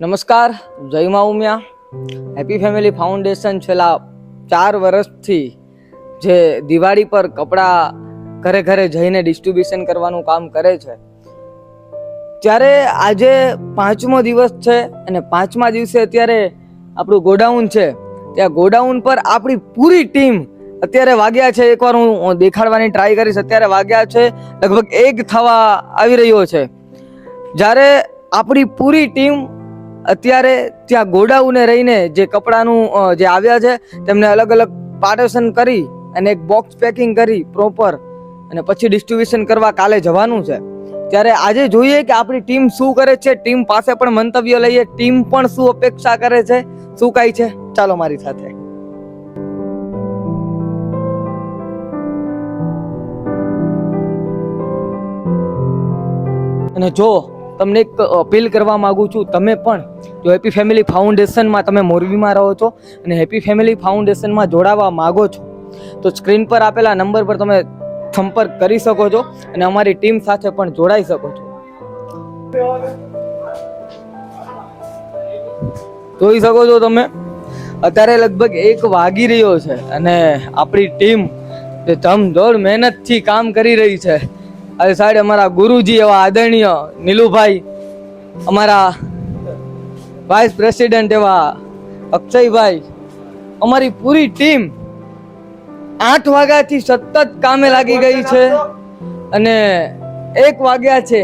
નમસ્કાર, જય મા ઉમિયા. હેપી ફેમિલી ફાઉન્ડેશન છેલ્લા ચાર વર્ષથી જે દિવાળી પર કપડાં ઘરે ઘરે જઈને ડિસ્ટ્રીબ્યુશન કરવાનું કામ કરે છે ત્યારે આજે પાંચમો દિવસ છે અને પાંચમા દિવસે અત્યારે આપણું ગોડાઉન છે, ત્યાં ગોડાઉન પર આપણી પૂરી ટીમ અત્યારે વાગ્યા છે. એકવાર હું દેખાડવાની ટ્રાય કરીશ. અત્યારે વાગ્યા છે, લગભગ એક થવા આવી રહ્યો છે. જ્યારે આપણી પૂરી ટીમ અત્યારે ત્યાં ગોડાઉને રહીને જે કપડાનું જે આવ્યા છે, તેમને અલગ અલગ પાર્ટેશન કરી અને એક બોક્સ પેકિંગ કરી પ્રોપર અને પછી ડિસ્ટ્રીબ્યુશન કરવા કાલે જવાનું છે. ત્યારે આજે જોઈએ કે આપણી ટીમ શું કરે છે ટીમ પાસે પણ મંતવ્ય લઈએ ટીમ પણ શું અપેક્ષા કરે છે, શું કાંઈ છે? ચાલો મારી સાથે. અને જો તમને એક અપીલ કરવા માગું છું, તમે પણ જો હેપી ફેમિલી ફાઉન્ડેશનમાં તમે મોરબીમાં રહો છો અને હેપી ફેમિલી ફાઉન્ડેશનમાં જોડાવા માંગો છો, તો સ્ક્રીન પર આપેલા નંબર પર તમે સંપર્ક કરી શકો છો અને અમારી ટીમ સાથે પણ જોડાઈ શકો છો. જોઈ શકો છો તમે? અત્યારે લગભગ એક વાગી રહ્યો છે અને આપણી ટીમ જે ધમધોળ મહેનતથી કામ કરી રહી છે. આ સાઈડ અમારા ગુરુજી એવા આદરણીય નીલુભાઈ, અમારા વાઇસ પ્રેસિડેન્ટ એવા અક્ષયભાઈ, અમારી પૂરી ટીમ આઠ વાગ્યાથી સતત કામે લાગી ગઈ છે અને એક વાગ્યા છે.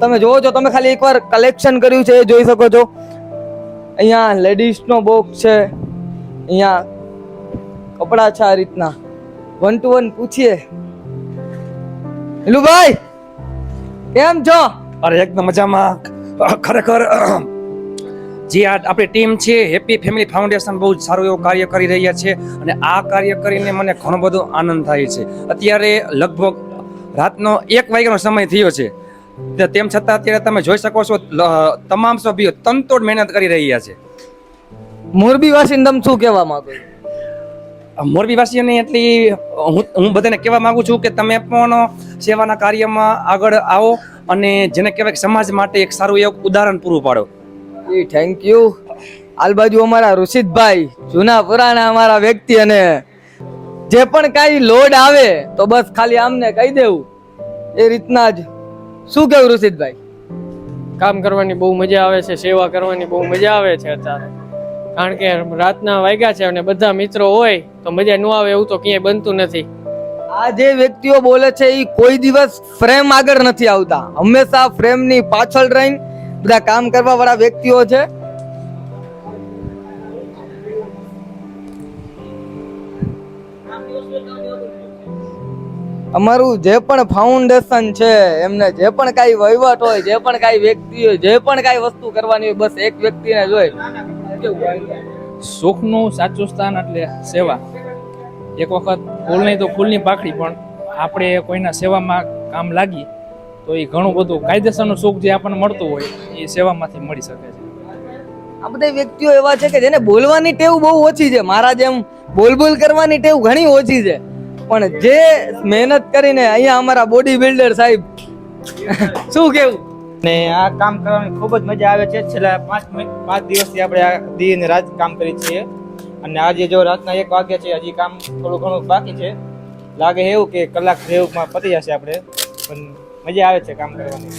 તમે જોવો છો, તમે ખાલી એકવાર કલેક્શન કર્યું છે, એ જોઈ શકો છો. અહીંયા લેડીઝનો બોક્સ છે. અહીંયા કપડાં છે આ રીતના. વન ટુ વન પૂછીએ. હિલુભાઈ કેમ છો? અરે એકદમ મજામાં. ખરેખર જે આ આપણી ટીમ છે હેપી ફેમિલી ફાઉન્ડેશન બહુ જ સારું એવું કાર્ય કરી રહ્યા છે અને આ કાર્ય કરીને મને ઘણો બધો આનંદ થાય છે. અત્યારે લગભગ રાતનો એક વાગ્યાનો સમય થયો છે. તે તેમ છતાં અત્યારે તમે જોઈ શકો છો તમામ સભ્યો તનતોડ મહેનત કરી રહ્યા છે. મોરબી વાસીને તમે શું કહેવા માંગો છો? મોરબી વાસીઓને એટલી હું હું બધાને કહેવા માગું છું કે તમે પણ સેવાના કાર્યમાં આગળ આવો અને જેને કહેવાય કે સમાજ માટે એક સારું એવું ઉદાહરણ પૂરું પાડો. જી થેન્ક યુ આલ બાજુ અમારા ઋષિતભાઈ જૂના પુરાણા અમારા વ્યક્તિ અને જે પણ કાંઈ લોડ આવે તો બસ ખાલી આમને કહી દેવું. એ રીતના જ. શું કેવું ઋષિતભાઈ? કામ કરવાની બહુ મજા આવે છે સેવા કરવાની બહુ મજા આવે છે અત્યારે. કારણ કે રાતના વાગ્યા છે અને બધા મિત્રો હોય તો મજા ન આવે એવું તો ક્યાંય બનતું નથી. આ જે વ્યક્તિઓ બોલે છે એ કોઈ દિવસ ફ્રેમ આગળ નથી આવતા. હંમેશા ફ્રેમની પાછળ રહીને બધા કામ કરવા વાળા વ્યક્તિઓ છે. અમારું જે પણ ફાઉન્ડેશન છે, એમને જે પણ કાંઈ વહીવટ હોય, જે પણ કાંઈ વ્યક્તિ હોય, જે પણ કાંઈ વસ્તુ કરવાની હોય, બસ એક વ્યક્તિને જોઈ સુખનું સાચું સ્થાન એટલે સેવા. એક વખત ફૂલ નહીં તો ફૂલની પાખડી પણ આપણે કોઈના સેવામાં કામ લાગી, તો એ ઘણું બધું કાયદેસરનું સુખ જે આપણને મળતું હોય, એ સેવામાંથી મળી શકે છે. આ બધા વ્યક્તિઓ એવા છે કે જેને બોલવાની ટેવ બહુ ઓછી છે. મારા જેમ બોલ બોલ કરવાની ટેવ ઘણી ઓછી છે. પણ જે મહેનત કરીને અહીંયા અમારા બોડી બિલ્ડર સાહેબ, શું કેવું? ને આ કામ કરવાની ખૂબ જ મજા આવે છે. છેલ્લા પાંચ પાંચ દિવસથી આપણે આ દી અને રાત કામ કરીએ છીએ. અને આજે જો રાતના એક વાગ્યા છે, હજી કામ થોડું ઘણું બાકી છે. લાગે એવું કે કલાક જેવુંમાં પતી જશે આપણે. પણ મજા આવે છે કામ કરવાની.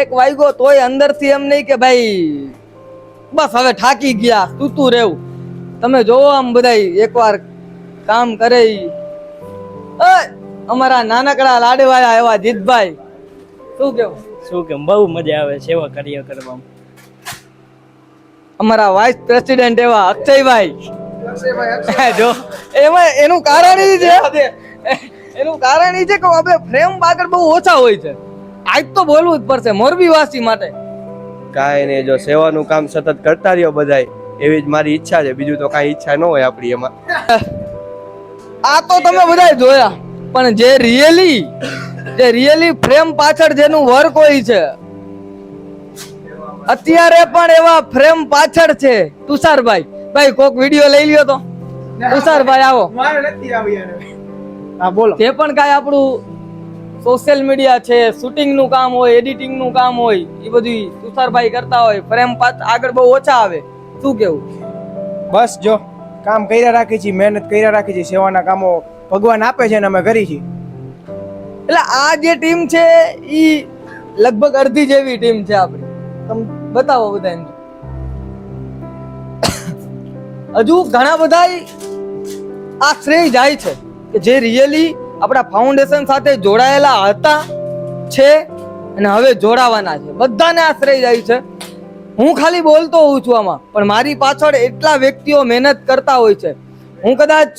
એક વાગ્યો તોય અંદરથી એમ નહીં કે ભાઈ, બસ હવે થાકી ગયા તૂતું રહેવું. તમે જોવો આમ બધાય, એકવાર કામ કરે. અમારા નાનકડા લાડવાયા એવા જીતભાઈ. શું કેવું? શું કેમ બહુ મજા આવે સેવા કાર્ય કરવામાં. અમારા વાઇસ પ્રેસિડેન્ટ એવા અક્ષયભાઈ. જો એમાં એનું કારણ એ છે. એનું કારણ એ છે કે આપણે ફ્રેમ પાકડ બહુ ઓછા હોય છે. આજ તો બોલવું જ પડશે મોરબી વાસી માટે. કાંઈ નહીં જો સેવાનું કામ સતત કરતા રહ્યો બધાય એવી જ મારી ઈચ્છા છે. બીજું તો કાંઈ ઈચ્છા ન હોય આપણી એમાં. આ તો તમે બધાય જોયા. પણ જે રિયલી જે રિયલી ફ્રેમ પાછળ જેનું વર્ક હોય છે. અત્યારે પણ એવા ફ્રેમ પાછળ છે. તુષારભાઈ ભાઈ કોક વીડિયો લઈ લ્યો તો. તુષારભાઈ આવો. મારે નથી આવી હા બોલો. જે પણ કાંઈ આપણું સોશિયલ મીડિયા છે શૂટિંગનું કામ હોય એડિટિંગનું કામ હોય એ બધું તુષારભાઈ કરતા હોય. ફ્રેમ પાછ આગળ બહુ ઓછા આવે. શું કેવું? બસ જો કામ કર્યા રાખી છીએ મહેનત કર્યા રાખી છીએ સેવાના કામો ભગવાન આપે છે ને અમે કરી છીએ. એટલે આ જે ટીમ છે એ લગભગ અડધી જેવી ટીમ છે આપણી. તમે બતાવો બધા હજુ ઘણા બધા આ શ્રેય જાય છે કે જે રિયલી આપણા ફાઉન્ડેશન સાથે જોડાયેલા હતા, છે અને હવે જોડાવાના છે. બધાને આ શ્રેય જાય છે. હું ખાલી બોલતો હોઉં છું આમાં, પણ મારી પાછળ એટલા વ્યક્તિઓ મહેનત કરતા હોય છે. હું કદાચ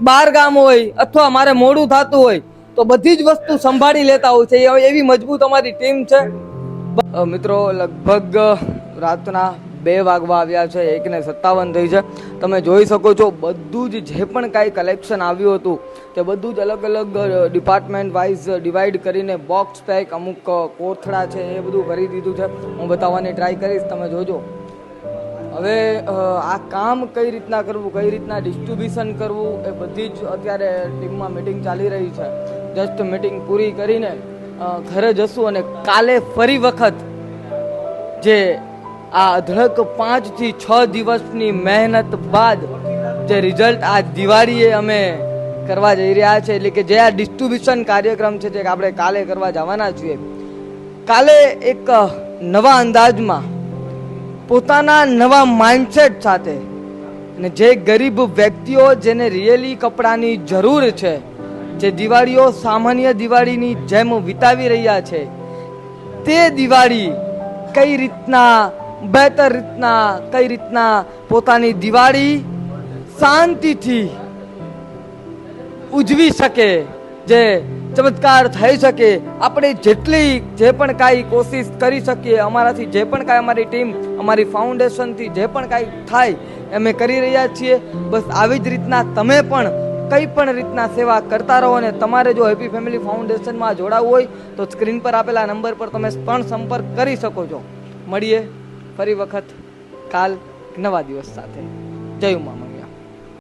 બાર ગામ હોય અથવા મારે મોડું થતું હોય તો બધી જ વસ્તુ સંભાળી લેતા હોય છે. એવી મજબૂત અમારી ટીમ છે. મિત્રો, લગભગ રાતના બે વાગવા આવ્યા છે, એકને સત્તાવન થઈ છે. તમે જોઈ શકો છો, બધું જ જે પણ કાંઈ કલેક્શન આવ્યું હતું, તે બધું જ અલગ અલગ ડિપાર્ટમેન્ટ વાઇઝ ડિવાઈડ કરીને બોક્સ પેક અમુક કોથળા છે, એ બધું કરી દીધું છે. હું બતાવવાની ટ્રાય કરીશ, તમે જોજો. હવે આ કામ કઈ રીતના કરવું, કઈ રીતના ડિસ્ટ્રીબ્યુશન કરવું, એ બધી જ અત્યારે ટીમમાં મિટિંગ ચાલી રહી છે. જસ્ટ મિટિંગ પૂરી કરીને ઘરે જશું અને કાલે ફરી વખત જે આ અઢળક પાંચથી છ દિવસની મહેનત બાદ જે રિઝલ્ટ આ દિવાળીએ અમે કરવા જઈ રહ્યા છે, એટલે કે જે આ ડિસ્ટ્રીબ્યુશન કાર્યક્રમ છે, જે આપણે કાલે કરવા જવાના છીએ. કાલે એક નવા અંદાજમાં પોતાના નવા માઇન્ડસેટ સાથે અને જે ગરીબ વ્યક્તિઓ જેને રિયલી કપડાની જરૂર છે જે દિવાળીઓ સામાન્ય દિવાળીની જેમ વિતાવી રહ્યા છે, તે દિવાળી કઈ રીતના, બહેતર રીતના, કઈ રીતના પોતાની દિવાળી શાંતિથી ઉજવી શકે, જે ચમત્કાર થઈ શકે, આપણે જેટલી જે પણ કાંઈ કોશિશ કરી શકીએ, અમારાથી જે પણ કાંઈ અમારી ટીમ, અમારી ફાઉન્ડેશનથી જે પણ કાંઈ થાય, અમે કરી રહ્યા છીએ, બસ આવી જ રીતના તમે પણ કઈ પણ રીતના સેવા કરતા રહો અને તમારે જો હેપી ફેમિલી ફાઉન્ડેશનમાં જોડાવવું હોય, તો સ્ક્રીન પર આપેલા નંબર પર તમે પણ સંપર્ક કરી શકો છો. મળીએ ફરી વખત. કાલ નવા દિવસ સાથે. જય ઉમા.